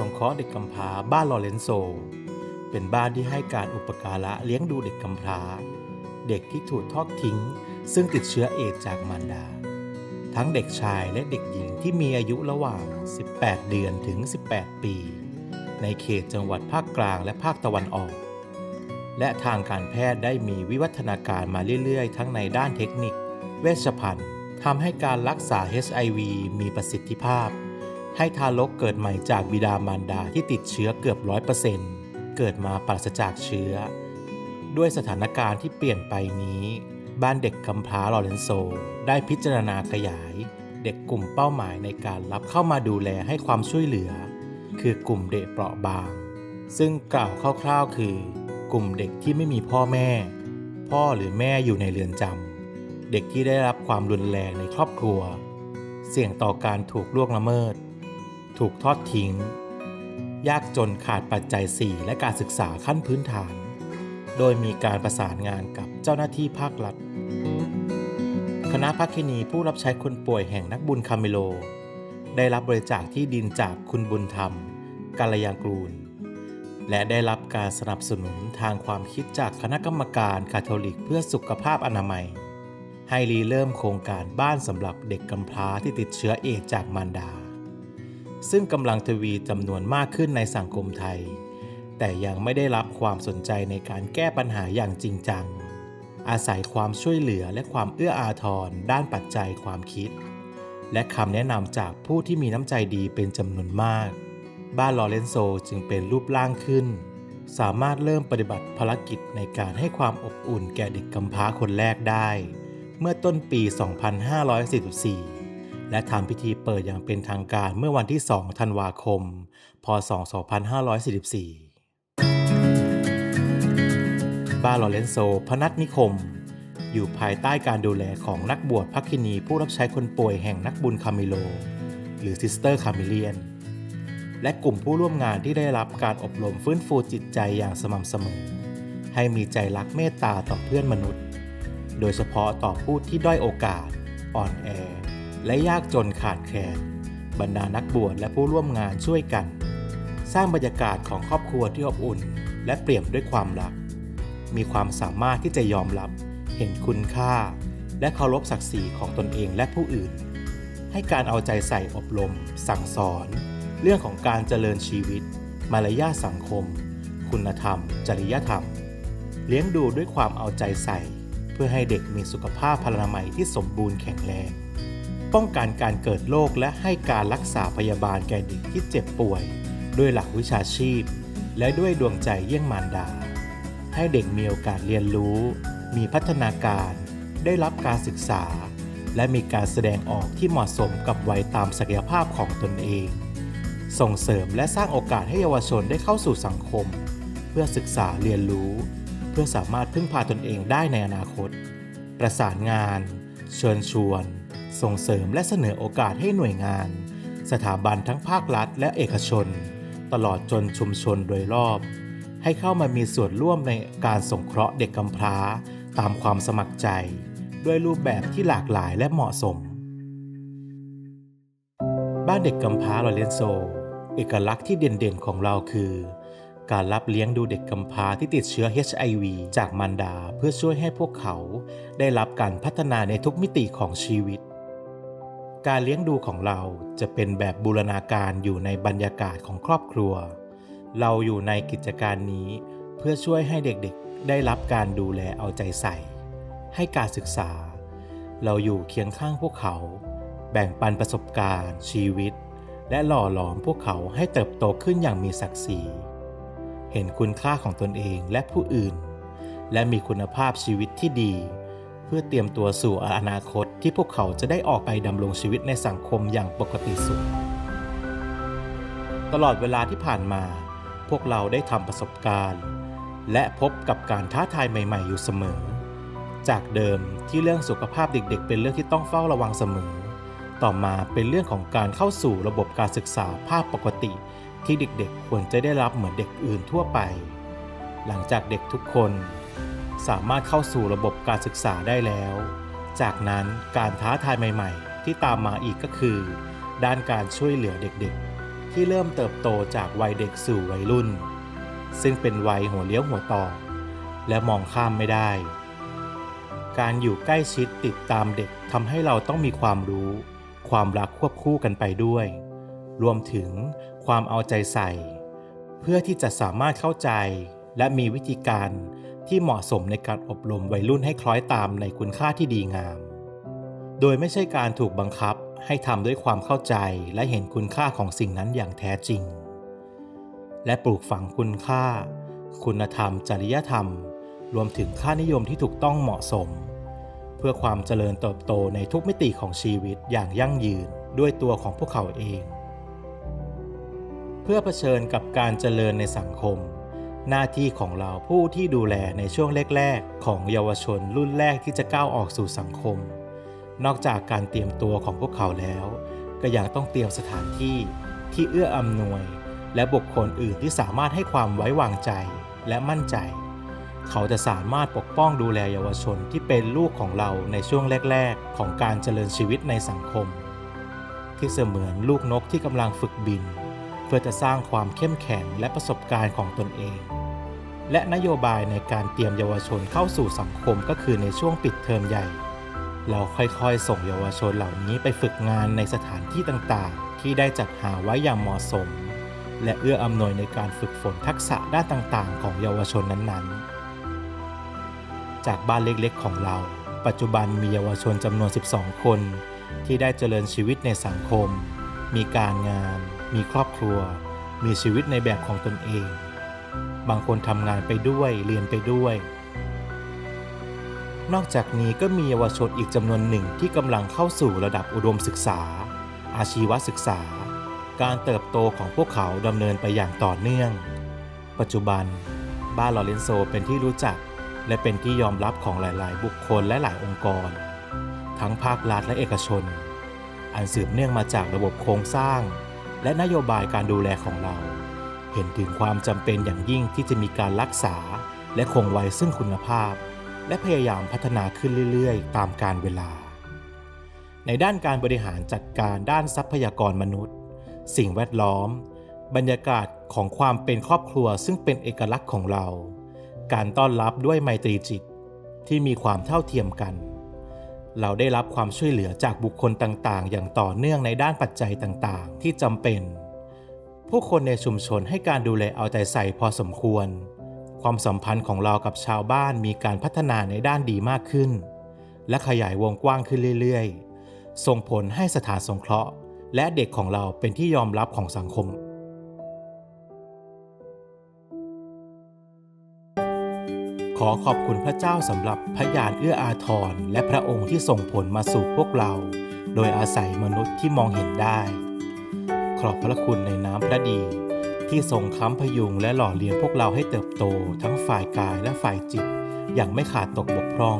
สงเคราะห์เด็กกำพร้าบ้านลอเรนโซ เป็นบ้านที่ให้การอุปการะเลี้ยงดูเด็กกำพร้า เด็กที่ถูกทอดทิ้ง ซึ่งติดเชื้อเอดจากมารดา ทั้งเด็กชายและเด็กหญิงที่มีอายุระหว่าง 18 เดือนถึง 18 ปี ในเขตจังหวัดภาคกลางและภาคตะวันออก และทางการแพทย์ได้มีวิวัฒนาการมาเรื่อยๆ ทั้งในด้านเทคนิค เวชภัณฑ์ทำให้การรักษา HIV มีประสิทธิภาพ ให้ทารกเกิดใหม่จากบิดามารดาที่ติดเชื้อเกือบร้อยเปอร์เซ็นต์เกิดมาปราศจากเชื้อ ด้วยสถานการณ์ที่เปลี่ยนไปนี้ บ้านเด็กกำพร้าลอเรนโซ ได้พิจารณาขยาย เด็กกลุ่มเป้าหมายในการรับเข้ามาดูแลให้ความช่วยเหลือ คือกลุ่มเด็กเปราะบาง ซึ่งกล่าวคร่าวๆ คือ กลุ่มเด็กที่ไม่มีพ่อแม่ พ่อหรือแม่อยู่ในเรือนจำเด็กที่ได้รับความรุนแรงในครอบครัว เสี่ยงต่อการถูกล่วงละเมิด ถูกทอดทิ้ง ยากจนขาดปัจจัย 4 และการศึกษาขั้นพื้นฐาน โดยมีการประสานงานกับเจ้าหน้าที่ภาครัฐ คณะพักคินีผู้รับใช้คนป่วยแห่งนักบุญคาเมโล ได้รับบริจาคที่ดินจากคุณบุญธรรมกาลยางกูล และได้รับการสนับสนุนทางความคิดจากคณะกรรมการคาทอลิกเพื่อสุขภาพอนามัยให้รีเริ่มโครงการบ้านสำหรับเด็กกำพร้าที่ติดเชื้อเอดจากมารดา ซึ่งกำลังทวีจำนวนมากขึ้นในสังคมไทย แต่ยังไม่ได้รับความสนใจในการแก้ปัญหาอย่างจริงจัง อาศัยความช่วยเหลือและความเอื้ออาทรด้านปัจจัยความคิด และคำแนะนำจากผู้ที่มีน้ำใจดีเป็นจำนวนมาก บ้านลอเรนโซจึงเป็นรูปร่างขึ้น สามารถเริ่มปฏิบัติภารกิจในการให้ความอบอุ่นแก่เด็กกำพร้าคนแรกได้ เมื่อต้นปี 2544 และทำพิธีเปิดอย่างเป็นทางการเมื่อวันที่ 2 ธันวาคม พศ 2544 บ้านลอเรนโซ พนัสนิคม อยู่ภายใต้การดูแลของนักบวชพักคินีผู้รับใช้คนป่วยแห่งนักบุญคาเมโล หรือซิสเตอร์คาเมเลียน และกลุ่มผู้ร่วมงานที่ได้รับการอบรมฟื้นฟูจิตใจอย่างสม่ำเสมอ ให้มีใจรักเมตตาต่อเพื่อนมนุษย์ โดยเฉพาะต่อผู้ที่ด้อยโอกาส อ่อนแอ และยากจนขาดแคลนบรรดานักบวชและผู้ร่วมงานช่วยกัน สร้างบรรยากาศของครอบครัวที่อบอุ่น และเปี่ยมด้วยความรัก มีความสามารถที่จะยอมรับเห็นคุณค่า และเคารพศักดิ์ศรีของตนเองและผู้อื่น ให้การเอาใจใส่อบรม สั่งสอน เรื่องของการเจริญชีวิต มารยาทสังคม คุณธรรม จริยธรรม เลี้ยงดูด้วยความเอาใจใส่ เพื่อให้เด็กมีสุขภาพพลานามัยที่สมบูรณ์แข็งแรง ป้องกันการเกิดโรคและให้การรักษาพยาบาลแก่เด็กที่เจ็บป่วย ด้วยหลักวิชาชีพ และด้วยดวงใจเยี่ยงมารดา ให้เด็กมีโอกาสเรียนรู้ มีพัฒนาการ ได้รับการศึกษา และมีการแสดงออกที่เหมาะสมกับวัยตามศักยภาพของตนเอง ส่งเสริมและสร้างโอกาสให้เยาวชนได้เข้าสู่สังคม เพื่อศึกษาเรียนรู้ เพื่อสามารถพึ่งพาตนเองได้ในอนาคต ประสานงาน เชิญชวน ส่งเสริมและเสนอโอกาสให้หน่วยงาน สถาบันทั้งภาครัฐและเอกชน ตลอดจนชุมชนโดยรอบ ให้เข้ามามีส่วนร่วมในการสงเคราะห์เด็กกำพร้า ตามความสมัครใจ ด้วยรูปแบบที่หลากหลายและเหมาะสม บ้านเด็กกำพร้าลอเรนโซ เอกลักษณ์ที่เด่นๆของเราคือการรับเลี้ยงดูเด็กกำพร้าที่ติดเชื้อ HIV จากมารดาเพื่อช่วยให้พวกเขาได้รับการพัฒนาในทุกมิติของชีวิต การเลี้ยงดูของเราจะเป็นแบบบูรณาการอยู่ในบรรยากาศของครอบครัว เราอยู่ในกิจการนี้เพื่อช่วยให้เด็กๆ ได้รับการดูแลเอาใจใส่ ให้การศึกษา เราอยู่เคียงข้างพวกเขา แบ่งปันประสบการณ์ ชีวิต และหล่อหลอมพวกเขาให้เติบโตขึ้นอย่างมีศักดิ์ศรี เห็นคุณค่าของตนเองและผู้อื่น และมีคุณภาพชีวิตที่ดี พื่อเตรียมตัวสู่อนาคตที่พวกเขาจะได้ออกไปดำรงชีวิตในสังคมอย่างปกติสุข ตลอดเวลาที่ผ่านมา พวกเราได้ทำประสบการณ์ และพบกับการท้าทายใหม่ ๆ อยู่เสมอ จากเดิมที่เรื่องสุขภาพเด็ก ๆ เป็นเรื่องที่ต้องเฝ้าระวังเสมอ ต่อมาเป็นเรื่องของการเข้าสู่ระบบการศึกษาภาพปกติ ที่เด็กๆ ควรจะได้รับเหมือนเด็กอื่นทั่วไป หลังจากเด็กทุกคน สามารถเข้าสู่ระบบการศึกษาได้แล้ว จากนั้นการท้าทายใหม่ ๆ ที่ตามมาอีกก็คือ ด้านการช่วยเหลือเด็กๆ ที่เริ่มเติบโตจากวัยเด็กสู่วัยรุ่น ซึ่งเป็นวัยหัวเลี้ยวหัวต่อ และมองข้ามไม่ได้ การอยู่ใกล้ชิดติดตามเด็กทำให้เราต้องมีความรู้ ความรักควบคู่กันไปด้วย รวมถึงความเอาใจใส่ เพื่อที่จะสามารถเข้าใจและมีวิธีการ ที่เหมาะสมในการอบรมวัยรุ่นให้คล้อยตามในคุณค่าที่ดีงาม โดยไม่ใช่การถูกบังคับให้ทำด้วยความเข้าใจและเห็นคุณค่าของสิ่งนั้นอย่างแท้จริง และปลูกฝังคุณค่า คุณธรรม จริยธรรม รวมถึงค่านิยมที่ถูกต้องเหมาะสม เพื่อความเจริญเติบโตในทุกมิติของชีวิตอย่างยั่งยืนด้วยตัวของพวกเขาเอง เพื่อเผชิญกับการเจริญในสังคม หน้าที่ของเราผู้ที่ดูแลในช่วงแรกๆ ของเยาวชนรุ่นแรกที่จะก้าวออกสู่สังคม นอกจากการเตรียมตัวของพวกเขาแล้ว ก็ยังต้องเตรียมสถานที่ที่เอื้ออำนวย และบุคคลอื่นที่สามารถให้ความไว้วางใจและมั่นใจ เขาจะสามารถปกป้องดูแลเยาวชนที่เป็นลูกของเราในช่วงแรก ๆ ของการเจริญชีวิตในสังคม ที่เสมือนลูกนกที่กำลังฝึกบิน พื่อจะสร้างความเข้มแข็งและประสบการณ์ของตนเอง และนโยบายในการเตรียมเยาวชนเข้าสู่สังคมก็คือในช่วงปิดเทอมใหญ่ เราค่อยๆ ส่งเยาวชนเหล่านี้ไปฝึกงานในสถานที่ต่างๆ ที่ได้จัดหาไว้อย่างเหมาะสม และเอื้ออำนวยในการฝึกฝนทักษะด้านต่างๆ ของเยาวชนนั้นๆ จากบ้านเล็กๆ ของเรา ปัจจุบันมีเยาวชนจำนวน 12 คน ที่ได้เจริญชีวิตในสังคม มีการงาน มีครอบครัว มีชีวิตในแบบของตนเอง บางคนทำงานไปด้วยเรียนไปด้วย นอกจากนี้ก็มีเยาวชนอีกจำนวนหนึ่งที่กำลังเข้าสู่ระดับอุดมศึกษา อาชีวศึกษา การเติบโตของพวกเขาดำเนินไปอย่างต่อเนื่อง ปัจจุบันบ้านลอเรนโซเป็นที่รู้จัก และเป็นที่ยอมรับของหลาย ๆ บุคคลและหลายองค์กร ทั้งภาครัฐและเอกชน อันสืบเนื่องมาจากระบบโครงสร้าง และนโยบายการดูแลของเรา เห็นถึงความจำเป็นอย่างยิ่งที่จะมีการรักษา และคงไว้ซึ่งคุณภาพ และพยายามพัฒนาขึ้นเรื่อยๆ ตามการเวลา ในด้านการบริหารจัดการด้านทรัพยากรมนุษย์ สิ่งแวดล้อม บรรยากาศของความเป็นครอบครัวซึ่งเป็นเอกลักษณ์ของเรา การต้อนรับด้วยไมตรีจิตที่มีความเท่าเทียมกัน เราได้รับความช่วยเหลือจากบุคคลต่างๆ อย่างต่อเนื่องในด้านปัจจัยต่างๆ ที่จำเป็น ผู้คนในชุมชนให้การดูแลเอาใจใส่พอสมควร ความสัมพันธ์ของเรากับชาวบ้านมีการพัฒนาในด้านดีมากขึ้น และขยายวงกว้างขึ้นเรื่อย ๆ ส่งผลให้สถานสงเคราะห์ และเด็กของเราเป็นที่ยอมรับของสังคม ขอขอบคุณพระเจ้าสำหรับพระยานเอื้ออาทรและพระองค์ที่ส่งผลมาสู่พวกเรา โดยอาศัยมนุษย์ที่มองเห็นได้ ขอบพระคุณในน้ำพระดี ที่ทรงค้ำพยุงและหล่อเลี้ยงพวกเราให้เติบโตทั้งฝ่ายกายและฝ่ายจิต อย่างไม่ขาดตกบกพร่อง